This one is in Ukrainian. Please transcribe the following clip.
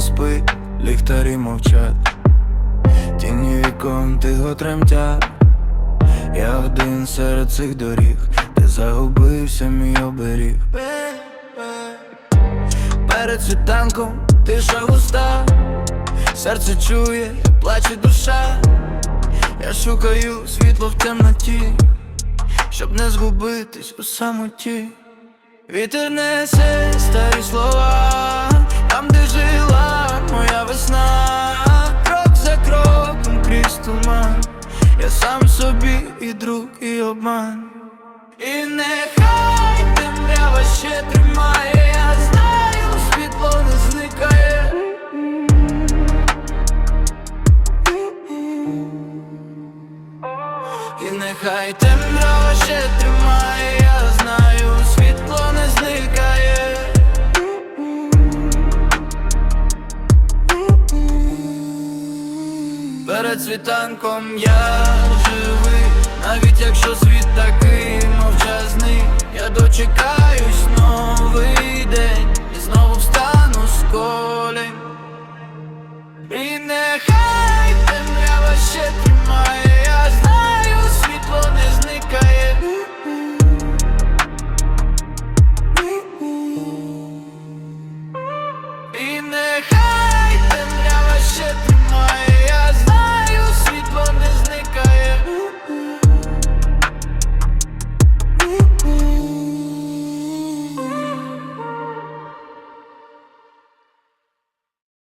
спить, ліхтарі мовчать, тіні вікон тихо тремтять. Я один серед цих доріг, де загубився мій оберіг. Перед світанком тиша густа, серце чує, плаче душа. Я шукаю світло в темноті, щоб не згубитись у самоті. Вітер несе старі слова, сам собі і друг, і обман. І нехай темрява ще тримає, я знаю, світло не зникає. І нехай темрява ще тримає, я знаю, світло не зникає. Перед світанком я навіть якщо світ такий мовчазний, я дочекаюсь новий день і знову встану з колі. І нехай темрява ще